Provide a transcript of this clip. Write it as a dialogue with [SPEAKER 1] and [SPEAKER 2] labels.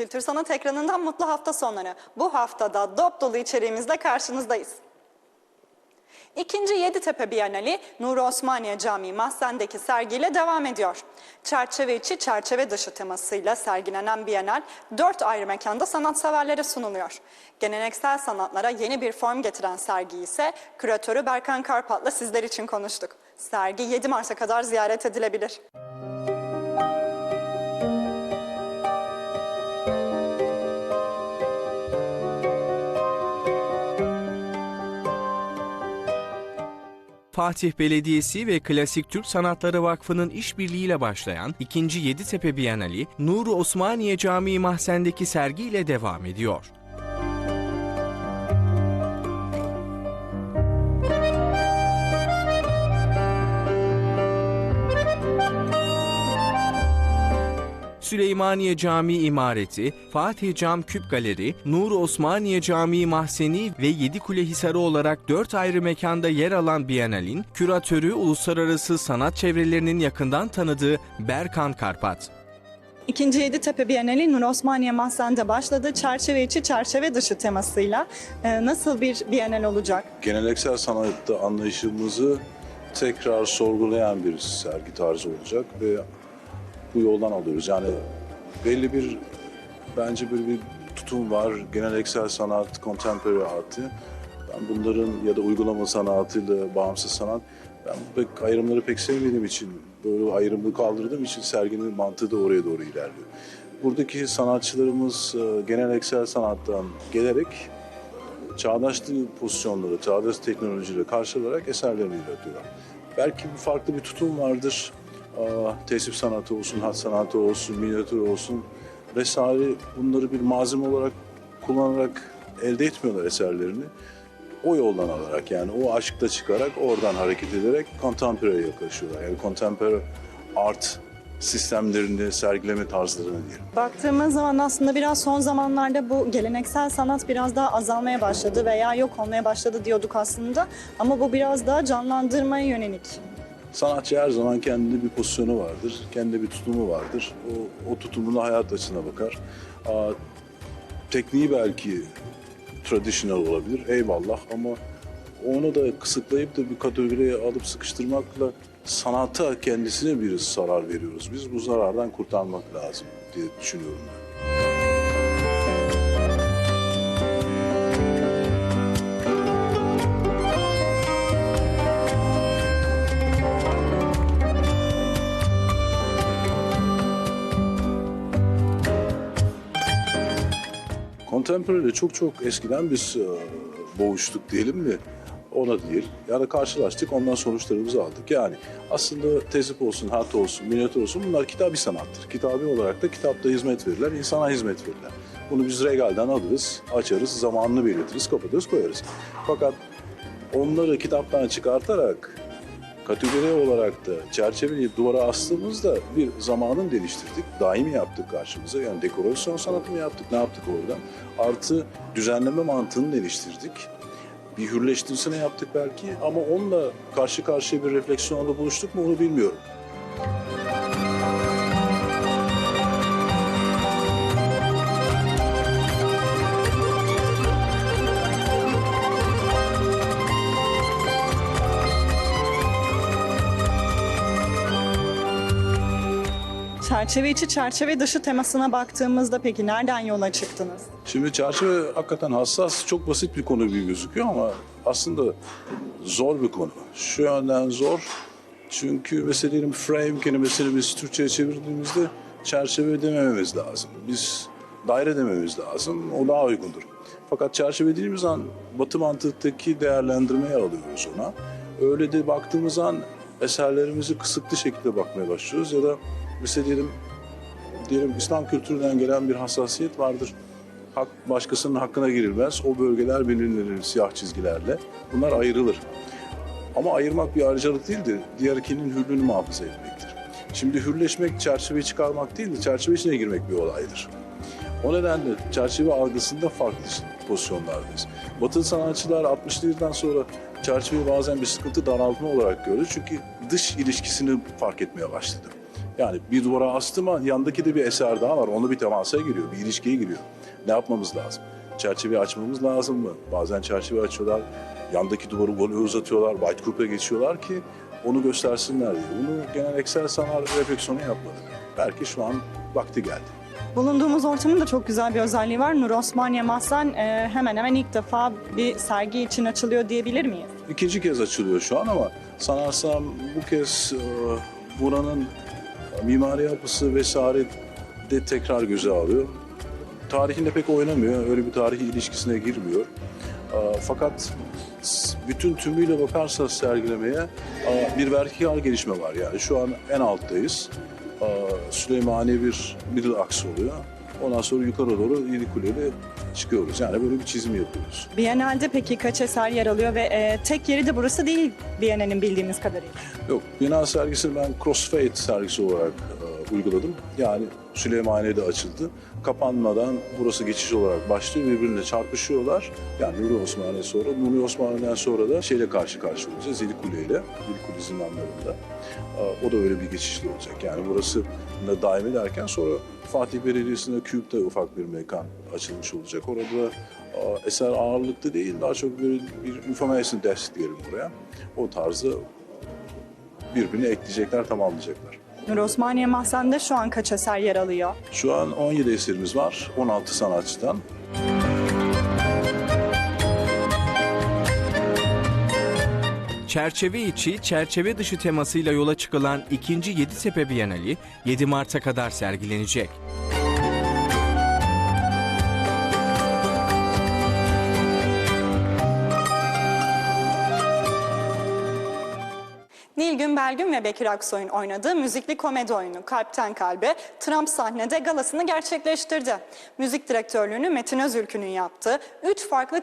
[SPEAKER 1] Kültür Sanat ekranından mutlu hafta sonları. Bu haftada dop dolu içeriğimizle karşınızdayız. İkinci Yeditepe Bienali Nuri Osmaniye Camii Mahzen'deki sergiyle devam ediyor. Çerçeve içi, çerçeve dışı temasıyla sergilenen Bienal dört ayrı mekanda sanatseverlere sunuluyor. Geleneksel sanatlara yeni bir form getiren sergi ise küratörü Berkan Karpat'la sizler için konuştuk. Sergi 7 Mart'a kadar ziyaret edilebilir.
[SPEAKER 2] Fatih Belediyesi ve Klasik Türk Sanatları Vakfı'nın işbirliğiyle başlayan 2. Yeditepe Bienali, Nuri Osmaniye Camii Mahzen'deki sergiyle devam ediyor. Süleymaniye Camii İmareti, Fatih Cam Küp Galeri, Nur Osmaniye Camii Mahzeni ve Yedikule Hisarı olarak dört ayrı mekanda yer alan Bienal'in küratörü uluslararası sanat çevrelerinin yakından tanıdığı Berkan Karpat.
[SPEAKER 1] İkinci Yeditepe Bienali Nur Osmaniye Mahzen'de başladı. Çerçeve içi, çerçeve dışı temasıyla. Ee, nasıl bir Bienal olacak?
[SPEAKER 3] geleneksel sanatta anlayışımızı tekrar sorgulayan bir sergi tarzı olacak ve bu yoldan alıyoruz. Yani belli bir bence böyle bir tutum var. Geleneksel sanat, contemporary art'ı. Ben bunların ya da uygulama sanatıyla bağımsız sanat ben pek ayrımları pek sevmediğim için böyle ayrımı kaldırdığım için serginin mantığı da oraya doğru ilerliyor. Buradaki sanatçılarımız e, geleneksel sanattan gelerek çağdaş pozisyonları, çağdaş teknolojiyle karşılayarak eserlerini üretiyorlar. Belki farklı bir tutum vardır. Tesip sanatı olsun, hat sanatı olsun, minyatür olsun vesaire bunları bir malzeme olarak kullanarak elde etmiyorlar eserlerini. O yoldan alarak yani o aşkta çıkarak oradan hareket ederek contemporary'e yaklaşıyorlar. Yani contemporary art sistemlerini, sergileme tarzlarını diyelim.
[SPEAKER 1] Baktığımız zaman aslında biraz son zamanlarda bu geleneksel sanat biraz daha azalmaya başladı veya yok olmaya başladı diyorduk aslında. Ama bu biraz daha canlandırmaya yönelik.
[SPEAKER 3] Sanatçı her zaman kendinde bir pozisyonu vardır, kendinde bir tutumu vardır. O, o tutumuna hayat açısına bakar. Aa, tekniği belki traditional olabilir, eyvallah ama onu da kısıtlayıp da bir kategoriye alıp sıkıştırmakla sanata kendisine bir zarar veriyoruz. Biz bu zarardan kurtarmak lazım diye düşünüyorum ben. Contemporary'le çok çok eskiden biz e, boğuştuk diyelim mi? Ona değil. Yani karşılaştık ondan sonuçlarımızı aldık. Yani aslında tezip olsun, hat olsun, minyatür olsun bunlar kitabi sanattır. Kitabi olarak da kitapta hizmet verirler, insana hizmet verirler. Bunu biz regalden alırız, açarız, zamanını belirtiriz, kapatırız, koyarız. Fakat onları kitaptan çıkartarak kategori olarak da çerçeveleyip duvara astığımızda bir zamanın geliştirdik. Daimi yaptık karşımıza. Yani dekorasyon sanatı mı yaptık, ne yaptık oradan? Artı düzenleme mantığını geliştirdik. Bir hürleştirsene yaptık belki ama onunla karşı karşıya bir refleksiyonla buluştuk mu onu bilmiyorum.
[SPEAKER 1] Çerçeve içi, çerçeve dışı temasına baktığımızda peki nereden yola çıktınız?
[SPEAKER 3] Şimdi çerçeve hakikaten hassas, çok basit bir konu gibi gözüküyor ama aslında zor bir konu. Şu yönden zor çünkü meselenin frame kelimesini biz Türkçe'ye çevirdiğimizde çerçeve demememiz lazım. Biz daire dememiz lazım, o daha uygundur. Fakat çerçeve dediğimiz an batı mantıktaki değerlendirmeye alıyoruz ona. Öyle de baktığımız an eserlerimizi kısıtlı şekilde bakmaya başlıyoruz ya da mesela diyelim diyelim İslam kültüründen gelen bir hassasiyet vardır. Hak, başkasının hakkına girilmez. O bölgeler belirlenir siyah çizgilerle. Bunlar ayrılır. Ama ayırmak bir ayrıcalık değildir. Diğerkinin hürlüğünü muhafaza etmektir. Şimdi hürleşmek çerçeveyi çıkarmak değil de çerçeve içine girmek bir olaydır. O nedenle çerçeve algısında farklı pozisyonlardayız. Batılı sanatçılar 60'lı yıldan sonra çerçeveyi bazen bir sıkıntı daraltma olarak gördü. Çünkü dış ilişkisini fark etmeye başladı. Yani bir duvara astı ama yandaki de bir eser daha var. Onu bir temasa giriyor, bir ilişkiye giriyor. Ne yapmamız lazım? Çerçeveyi açmamız lazım mı? Bazen çerçeve açıyorlar, yandaki duvarı böyle uzatıyorlar, white coupe'e geçiyorlar ki onu göstersinler diye. Bunu geleneksel sanat refleksiyonu yapmadık. Belki şu an vakti geldi.
[SPEAKER 1] Bulunduğumuz ortamın da çok güzel bir özelliği var. Nur Osmaniye Mahzen e, hemen hemen ilk defa bir sergi için açılıyor diyebilir miyiz?
[SPEAKER 3] İkinci kez açılıyor şu an ama sanırsam bu kez e, buranın mimari yapısı vesaire de tekrar göze alıyor. Tarihinde pek oynamıyor, öyle bir tarihi ilişkisine girmiyor. Fakat bütün tümüyle bakarsa sergilemeye bir vertikal gelişme var yani. Şu an en alttayız. Süleymaniye bir middle aks oluyor. Ondan sonra yukarı doğru Yedi Kule'yle çıkıyoruz. Yani böyle bir çizim yapıyoruz.
[SPEAKER 1] Biennale'de peki kaç eser yer alıyor ve e, tek yeri de burası değil Biennale'nin bildiğimiz kadarıyla.
[SPEAKER 3] Yok, Bina sergisini ben Crossfade sergisi olarak uyguladım. Yani Süleymaniye'de açıldı. Kapanmadan burası geçiş olarak başlıyor. Birbirine çarpışıyorlar. Yani Nuri Osmaniye sonra, Nuri Osmaniye'den sonra da şeyle karşı karşıya olacağız. Yedi Kule ile, Yedi Kule zindanlarında. O da öyle bir geçişli olacak. Yani burası da daim ederken sonra Fatih Belediyesi'nde Küp'te ufak bir mekan açılmış olacak. Orada eser ağırlıklı değil, daha çok böyle bir information desk diyelim buraya. O tarzı birbirini ekleyecekler, tamamlayacaklar.
[SPEAKER 1] Nur Osmaniye Mahzen'de şu an kaç eser yer alıyor?
[SPEAKER 3] Şu an 17 eserimiz var, 16 sanatçıdan.
[SPEAKER 2] Çerçeve içi, çerçeve dışı temasıyla yola çıkılan ikinci Yeditepe Bienali 7 Mart'a kadar sergilenecek.
[SPEAKER 1] Nilgün Belgün ve Bekir Aksoy'un oynadığı müzikli komedi oyunu Kalpten Kalbe Trump sahnede galasını gerçekleştirdi. Müzik direktörlüğünü Metin Özülkü'nün yaptığı 3 farklı